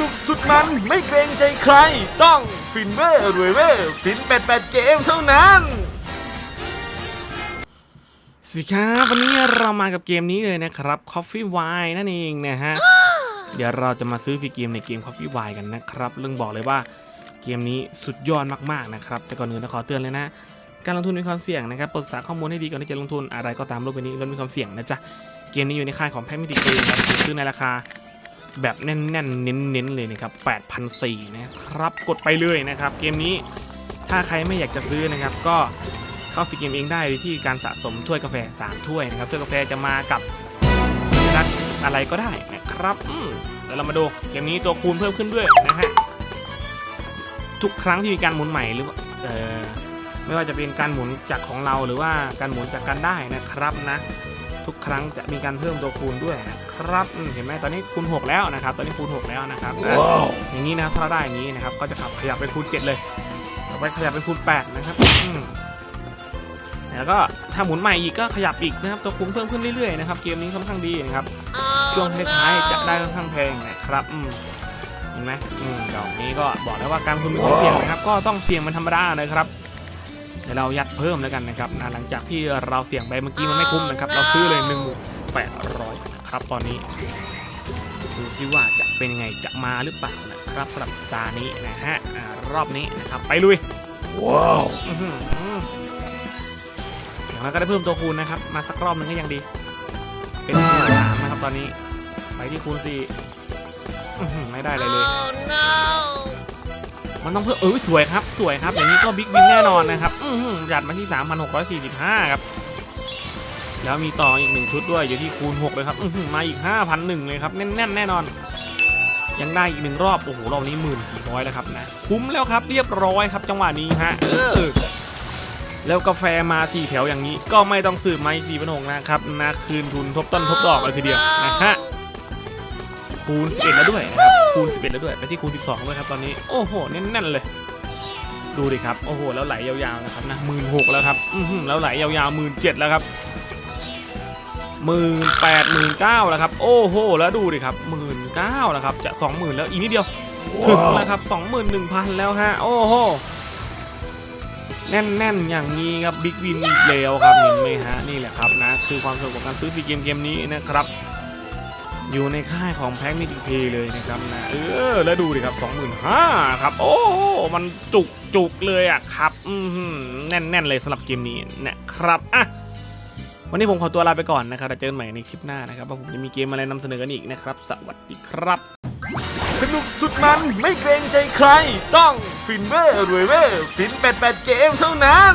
ลุกสุดมันไม่เกรงใจใคร ต้องฟินเวอร์รวยเวอร์ฟิน88เกมเท่านั้นสวัสดีครับวันนี้เรามากับเกมนี้เลยนะครับ Coffee Wine นั่นเองนะฮะ เดี๋ยวเราจะมาซื้อฟีเกมในเกม Coffee Wine กันนะครับ เรื่องบอกเลยว่าเกมนี้สุดยอดมากๆนะครับ แต่ก่อนอื่นต้องขอเตือนเลยนะ การลงทุนมีความเสี่ยงนะครับปรึกษาข้อมูลให้ดีก่อนที่จะลงทุนอะไรก็ตามโลกใบนี้ล้วนมีความเสี่ยงนะจ๊ะ เกมนี้อยู่ในค่ายของแพมิติเกมครับซื้อในราคา แบบแน่นๆ เน้นๆ เลยนะครับ8,004นะครับ กดไปเลยนะครับ เกมนี้ถ้าใครไม่อยากจะซื้อนะครับ ก็เข้าฟรีเกมเองได้ที่การสะสมถ้วยกาแฟ 3 ถ้วยนะครับ ถ้วยกาแฟจะมากับสัญลักษณ์อะไรก็ได้นะครับอืมเดี๋ยวเรามาดูเกมนี้ตัวคูณเพิ่มขึ้นด้วยนะฮะ ทุกครั้งที่มีการหมุนใหม่หรือเออไม่ว่าจะเป็นการหมุนจากของเราหรือว่าการหมุนจากการได้นะครับนะ ทุกครั้งจะมีการเพิ่มตัวคูณด้วยนะครับอืมเห็นไหมตอนนี้คูณ6แล้วนะครับ ตอนนี้คูณ6แล้วนะครับนะอย่างนี้นะครับถ้าเราได้อย่างนี้นะครับ ก็จะขับขยับไปคูณ7เลยต่อไปขยับไปคูณ8นะครับอืมแล้วก็ถ้าหมุนใหม่อีกก็ขยับอีกนะครับ ตัวคูณเพิ่มขึ้นเรื่อยๆนะครับ เกมนี้ค่อนข้างดีนะครับ ช่วงท้ายๆจะได้ค่อนข้างแพงนะครับอืมเห็นไหมอืมดอกนี้ก็บอกแล้วว่าการคูณมีความเสี่ยงนะครับ ก็ต้องเสี่ยงเป็นธรรมดานะครับ เดี๋ยวเรายัดเพิ่มแล้วกันนะครับนะหลังจากที่เราเสี่ยงไปเมื่อกี้มันไม่คุ้มนะครับ เราซื้อเลย1 8 0 0นะครับตอนนี้ดูซิว่าจะเป็นยังไงจะมาหรือเปล่านะครับสำหรับตานี้นะฮะอ่ารอบนี้นะครับไปลุยว้าวอื้อหืออย่างนั้นก็ได้เพิ่มตัวคูณนะครับ มาสักรอบหนึงก็ยังดี เป็นคูณสามนะครับตอนนี้ ไปที่คูณสี่อื้อหือไม่ได้เลยเลย มันต้องเพิ่มเออสวยครับ สวยครับ อย่างนี้ก็บิ๊กวินแน่นอนนะครับ อืจัดมาที่ 3,645 ครับ แล้วมีต่ออีกหนึ่งชุดด้วยอยู่ที่คูณ 6 เลยครับมาอีก 5,001 เลยครับ แน่นๆแน่นอน ยังได้อีกหนึ่งรอบ โอ้โห รอบนี้หมื่นสี่ร้อยแล้วครับนะ คุ้มแล้วครับ เรียบร้อยครับ จังหวะนี้ฮะ เออ แล้วกาแฟมาสี่แถวอย่างนี้ ก็ไม่ต้องสืบไม้สี่พันหกนะครับนะคืนทุนทบต้นทบดอกเลยทีเดียวนะฮะคูณ11แล้วด้วยนะครับ คูณ 11 แล้วด้วย ไปที่คูณ 12ด้วยครับตอนนี้ โอ้โหแน่นๆเลย ดูดิครับ โอ้โห แล้วไหลยาวๆนะครับนะหมื่นหกแล้วครับ อือแล้วไหลยาวๆหมื่นเจ็ดแล้วครับหมื่นแปดหมื่นเก้าแล้วครับ โอ้โห แล้วดูดิครับหมื่นเก้าแล้วครับ จะสองหมื่นแล้วอีกนิดเดียว ถึงแล้วครับสองหมื่นหนึ่งพันแล้วฮะ โอ้โห แน่นๆ อย่างนี้ครับบิ๊กวินอีกแล้วครับ เห็นไหมฮะ นี่แหละครับนะ คือความสนุกของการซื้อฟรีเกมเกมนี้นะครับ อยู่ในค่ายของแพ็กมิติเพเลยนะครับนะเออแล้วดูดิครับ 25,000ครับ โอ้โหมันจุกจุกเลยอะครับอือหือแน่นๆเลยสำหรับเกมนี้นะครับอะวันนี้ผมขอตัวลาไปก่อนนะครับแล้วเจอกันใหม่ในคลิปหน้านะครับว่าผมจะมีเกมอะไรนำเสนอกันอีกนะครับ สวัสดีครับสนุกสุดมันไม่เกรงใจใคร ต้องฟินเวอร์รวยเวอร์ฟิน88เกมเท่านั้น